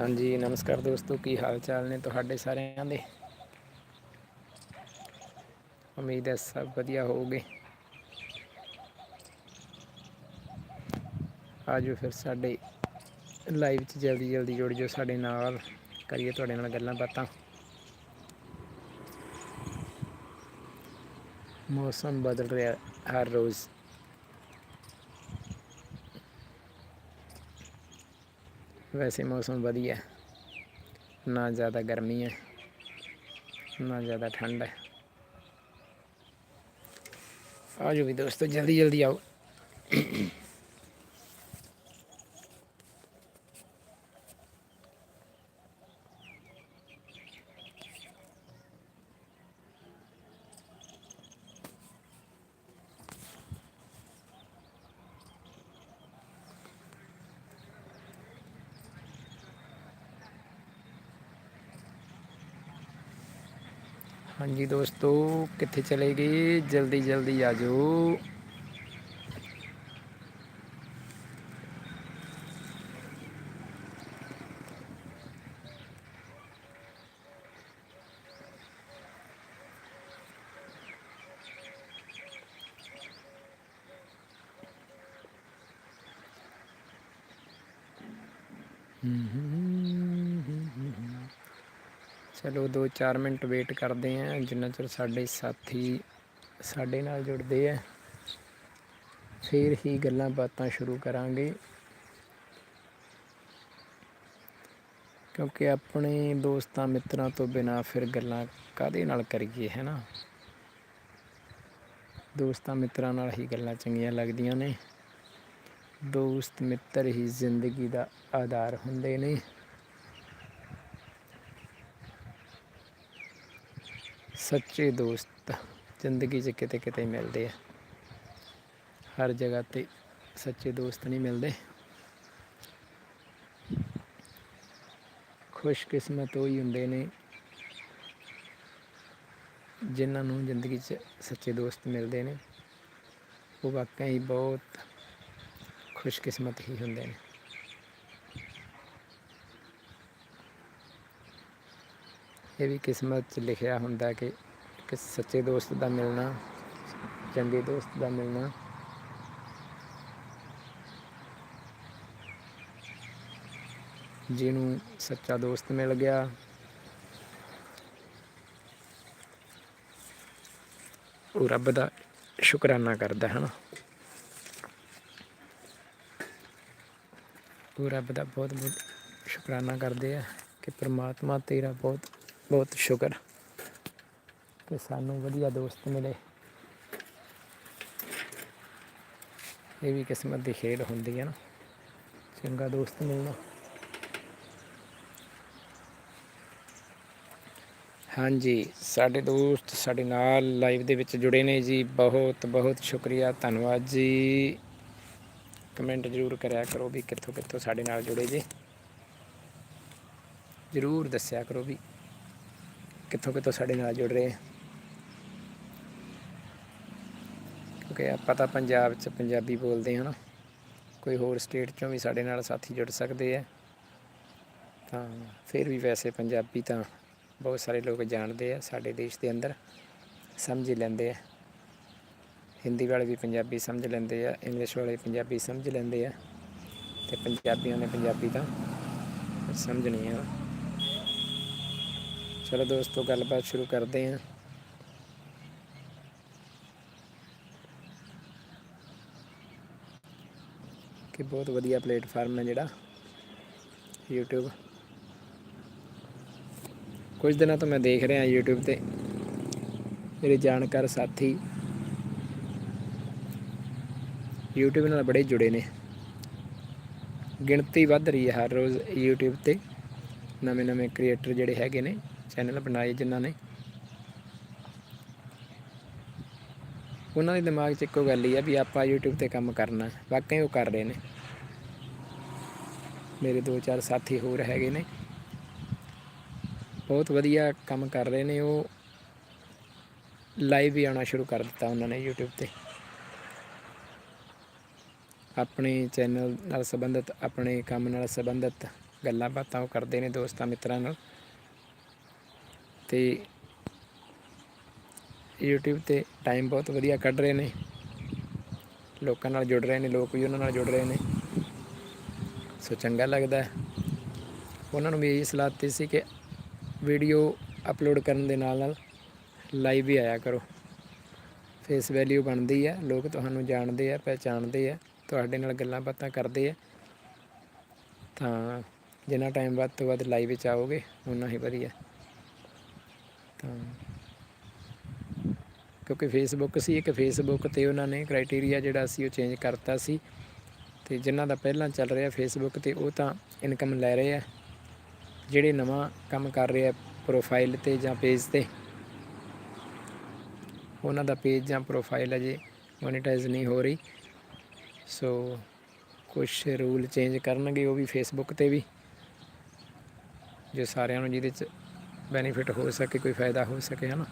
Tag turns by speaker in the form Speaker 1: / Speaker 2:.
Speaker 1: ਹਾਂਜੀ, ਨਮਸਕਾਰ ਦੋਸਤੋ, ਕੀ ਹਾਲ ਚਾਲ ਨੇ ਤੁਹਾਡੇ ਸਾਰਿਆਂ ਦੇ? ਉਮੀਦ ਹੈ ਸਭ ਵਧੀਆ ਹੋਵੋਗੇ। ਆਜੋ ਫਿਰ ਸਾਡੇ ਲਾਈਵ 'ਚ ਜਲਦੀ ਜਲਦੀ ਜੁੜ ਜਾਓ ਸਾਡੇ ਨਾਲ, ਕਰੀਏ ਤੁਹਾਡੇ ਨਾਲ ਗੱਲਾਂ ਬਾਤਾਂ। ਮੌਸਮ ਬਦਲ ਰਿਹਾ ਹਰ ਰੋਜ਼। ਵੈਸੇ ਮੌਸਮ ਵਧੀਆ ਨਾ ਜ਼ਿਆਦਾ ਗਰਮੀ ਹੈ, ਨਾ ਜ਼ਿਆਦਾ ਠੰਡ ਹੈ। ਆਜੋ ਵੀ ਦੋਸਤੋ ਜਲਦੀ ਜਲਦੀ ਆਓ। ਹਾਂਜੀ ਦੋਸਤੋ ਕਿੱਥੇ ਚਲੇ ਗਏ? ਜਲਦੀ ਜਲਦੀ ਆ ਜਾਓ ਚਲੋ 2-4 ਮਿੰਟ ਵੇਟ ਕਰਦੇ ਆਂ ਜਿੰਨਾ ਚਿਰ ਸਾਡੇ ਸਾਥੀ ਸਾਡੇ ਨਾਲ ਜੁੜਦੇ ਆ। ਫਿਰ ਹੀ ਗੱਲਾਂ ਬਾਤਾਂ ਸ਼ੁਰੂ ਕਰਾਂਗੇ। ਕਿਉਂਕਿ ਆਪਣੇ ਦੋਸਤਾਂ ਮਿੱਤਰਾਂ ਤੋਂ ਬਿਨਾ ਫਿਰ ਗੱਲਾਂ ਕਾਦੇ ਨਾਲ ਕਰੀਏ, ਹੈ ਨਾ? ਦੋਸਤਾਂ ਮਿੱਤਰਾਂ ਨਾਲ ਹੀ ਗੱਲਾਂ ਚੰਗੀਆਂ ਲੱਗਦੀਆਂ ਨੇ। ਦੋਸਤ ਮਿੱਤਰ ਹੀ ਜ਼ਿੰਦਗੀ ਦਾ ਆਧਾਰ ਹੁੰਦੇ ਨੇ। ਸੱਚੇ ਦੋਸਤ ਜ਼ਿੰਦਗੀ 'ਚ ਕਿਤੇ ਕਿਤੇ ਮਿਲਦੇ ਆ। ਹਰ ਜਗ੍ਹਾ ਤੇ ਸੱਚੇ ਦੋਸਤ ਨਹੀਂ ਮਿਲਦੇ। ਖੁਸ਼ਕਿਸਮਤ ਉਹ ਹੀ ਹੁੰਦੇ ਨੇ ਜਿਨ੍ਹਾਂ ਨੂੰ ਜ਼ਿੰਦਗੀ 'ਚ ਸੱਚੇ ਦੋਸਤ ਮਿਲਦੇ ਨੇ। ਉਹ ਵਾਕਈ ਹੀ ਬਹੁਤ ਖੁਸ਼ਕਿਸਮਤ ਹੀ ਹੁੰਦੇ ਨੇ। ਇਹ ਵੀ ਕਿਸਮਤ 'ਚ ਲਿਖਿਆ ਹੁੰਦਾ ਕਿ ਕਿ ਸੱਚੇ ਦੋਸਤ ਦਾ ਮਿਲਣਾ, ਚੰਗੇ ਦੋਸਤ ਦਾ ਮਿਲਣਾ। ਜਿਹਨੂੰ ਸੱਚਾ ਦੋਸਤ ਮਿਲ ਗਿਆ। ਉਹ ਰੱਬ ਦਾ ਸ਼ੁਕਰਾਨਾ ਕਰਦਾ ਹੈ ਨਾ ਉਹ ਰੱਬ ਦਾ ਬਹੁਤ ਬਹੁਤ ਸ਼ੁਕਰਾਨਾ ਕਰਦੇ ਆ ਕਿ ਪ੍ਰਮਾਤਮਾ ਤੇਰਾ ਬਹੁਤ ਬਹੁਤ ਸ਼ੁਕਰ। ਕਿ ਸਾਨੂੰ ਵਧੀਆ ਦੋਸਤ ਮਿਲੇ। ਇਹ ਵੀ ਕਿਸਮਤ ਦੀ ਖੇਡ ਹੁੰਦੀ ਹੈ ਨਾ। ਚੰਗਾ ਦੋਸਤ ਮਿਲਣਾ। ਹਾਂਜੀ ਸਾਡੇ ਦੋਸਤ ਸਾਡੇ ਨਾਲ ਲਾਈਵ ਦੇ ਵਿੱਚ ਜੁੜੇ ਨੇ ਜੀ। ਬਹੁਤ ਬਹੁਤ ਸ਼ੁਕਰੀਆ ਧੰਨਵਾਦ ਜੀ। ਕਮੈਂਟ ਜ਼ਰੂਰ ਕਰਿਆ ਕਰੋ ਵੀ ਕਿੱਥੋਂ ਕਿੱਥੋਂ ਸਾਡੇ ਨਾਲ ਜੁੜੇ ਜੀ। ਜ਼ਰੂਰ ਦੱਸਿਆ ਕਰੋ ਵੀ। ਕਿੱਥੋਂ ਕਿੱਥੋਂ ਸਾਡੇ ਨਾਲ ਜੁੜ ਰਹੇ ਕਿਉਂਕਿ ਆਪਾਂ ਤਾਂ ਪੰਜਾਬ 'ਚ ਪੰਜਾਬੀ ਬੋਲਦੇ ਹਾਂ ਨਾ। ਕੋਈ ਹੋਰ ਸਟੇਟ 'ਚੋਂ ਵੀ ਸਾਡੇ ਨਾਲ ਸਾਥੀ ਜੁੜ ਸਕਦੇ ਆ। ਤਾਂ ਫਿਰ ਵੀ ਵੈਸੇ ਪੰਜਾਬੀ ਤਾਂ ਬਹੁਤ ਸਾਰੇ ਲੋਕ ਜਾਣਦੇ ਆ, ਸਾਡੇ ਦੇਸ਼ ਦੇ ਅੰਦਰ ਸਮਝ ਹੀ ਲੈਂਦੇ ਆ। ਹਿੰਦੀ ਵਾਲੇ ਵੀ ਪੰਜਾਬੀ ਸਮਝ ਲੈਂਦੇ ਆ, ਇੰਗਲਿਸ਼ ਵਾਲੇ ਪੰਜਾਬੀ ਸਮਝ ਲੈਂਦੇ ਆ। ਤੇ ਪੰਜਾਬੀਆਂ ਨੇ ਪੰਜਾਬੀ ਤਾਂ ਸਮਝਣੀ ਆ। ਚਲੋ ਦੋਸਤੋ, ਗੱਲਬਾਤ ਸ਼ੁਰੂ ਕਰਦੇ ਹਾਂ। ਕਿ ਬਹੁਤ ਵਧੀਆ ਪਲੇਟਫਾਰਮ ਹੈ ਜਿਹੜਾ, YouTube ਕੁਝ ਦਿਨਾਂ ਤੋਂ ਮੈਂ ਦੇਖ ਰਿਹਾ YouTube ਤੇ। ਮੇਰੇ ਜਾਣਕਾਰ ਸਾਥੀ YouTube ਨਾਲ ਬੜੇ ਜੁੜੇ ਨੇ। ਗਿਣਤੀ ਵੱਧ ਰਹੀ ਹੈ ਹਰ ਰੋਜ਼ YouTube ਤੇ। ਨਵੇਂ ਨਵੇਂ ਕ੍ਰੀਏਟਰ ਜਿਹੜੇ ਹੈਗੇ ਨੇ। ਚੈਨਲ ਬਣਾਏ ਜਿਨ੍ਹਾਂ ਨੇ। ਉਹਨਾਂ ਦੇ ਦਿਮਾਗ 'ਚ ਇੱਕੋ ਗੱਲ ਹੀ ਆ ਵੀ ਆਪਾਂ YouTube ਤੇ ਕੰਮ ਕਰਨਾ ਵਾਕਈ ਉਹ ਕਰ ਰਹੇ ਨੇ। ਮੇਰੇ ਦੋ ਚਾਰ ਸਾਥੀ ਹੋਰ ਹੈਗੇ ਨੇ। ਬਹੁਤ ਵਧੀਆ ਕੰਮ ਕਰ ਰਹੇ ਨੇ। ਉਹ ਲਾਈਵ ਵੀ ਆਉਣਾ ਸ਼ੁਰੂ ਕਰ ਦਿੱਤਾ ਉਹਨਾਂ ਨੇ YouTube ਤੇ। ਆਪਣੇ ਚੈਨਲ ਨਾਲ ਸੰਬੰਧਿਤ, ਆਪਣੇ ਕੰਮ ਨਾਲ ਸੰਬੰਧਿਤ ਗੱਲਾਂ ਬਾਤਾਂ ਉਹ ਕਰਦੇ ਨੇ ਦੋਸਤਾਂ ਮਿੱਤਰਾਂ ਨਾਲ। ਤੇ YouTube ਤੇ ਟਾਈਮ ਬਹੁਤ ਵਧੀਆ ਕੱਢ ਰਹੇ ਨੇ। ਲੋਕਾਂ ਨਾਲ ਜੁੜ ਰਹੇ ਨੇ, ਲੋਕ ਵੀ ਉਹਨਾਂ ਨਾਲ ਜੁੜ ਰਹੇ ਨੇ। ਸੋ ਚੰਗਾ ਲੱਗਦਾ ਹੈ। ਉਹਨਾਂ ਨੂੰ ਵੀ ਇਹ ਸਲਾਹ ਦਿੱਤੀ ਸੀ ਕਿ ਵੀਡੀਓ ਅਪਲੋਡ ਕਰਨ ਦੇ ਨਾਲ ਨਾਲ ਲਾਈਵ ਵੀ ਆਇਆ ਕਰੋ। ਫੇਸ ਵੈਲਿਊ ਬਣਦੀ ਹੈ, ਲੋਕ ਤੁਹਾਨੂੰ ਜਾਣਦੇ ਆ ਪਹਿਚਾਣਦੇ ਆ ਤੁਹਾਡੇ ਨਾਲ ਗੱਲਾਂ ਬਾਤਾਂ ਕਰਦੇ ਆ ਤਾਂ ਜਿੰਨਾ ਟਾਈਮ ਵੱਧ ਤੋਂ ਵੱਧ ਲਾਈਵ ਵਿੱਚ ਆਓਗੇ ਉਨਾ ਹੀ ਵਧੀਆ। ਤਾਂ ਕਿਉਂਕਿ ਫੇਸਬੁੱਕ ਸੀ, ਇੱਕ ਫੇਸਬੁੱਕ ਤੇ ਉਹਨਾਂ ਨੇ ਕ੍ਰਾਈਟੇਰੀਆ ਜਿਹੜਾ ਸੀ ਉਹ ਚੇਂਜ ਕਰਤਾ ਸੀ। ਤੇ ਜਿਨ੍ਹਾਂ ਦਾ ਪਹਿਲਾਂ ਚੱਲ ਰਿਹਾ ਫੇਸਬੁੱਕ ਤੇ ਉਹ ਤਾਂ ਇਨਕਮ ਲੈ ਰਹੇ ਆ। ਜਿਹੜੇ ਨਵਾਂ ਕੰਮ ਕਰ ਰਹੇ ਆ ਪ੍ਰੋਫਾਈਲ ਤੇ ਜਾਂ ਪੇਜ ਤੇ, ਉਹਨਾਂ ਦਾ ਪੇਜ ਜਾਂ ਪ੍ਰੋਫਾਈਲ ਅਜੇ ਮੋਨੇਟਾਈਜ਼ ਨਹੀਂ ਹੋ ਰਹੀ। ਸੋ ਕੁਝ ਰੂਲ ਚੇਂਜ ਕਰਨਗੇ ਉਹ ਵੀ ਫੇਸਬੁੱਕ ਤੇ ਵੀ, ਜੋ ਸਾਰਿਆਂ ਨੂੰ ਜਿਹਦੇ ਚ ਬੈਨੀਫਿਟ ਹੋ ਸਕੇ ਕੋਈ ਫਾਇਦਾ ਹੋ ਸਕੇ ਹੈ। ਨਾ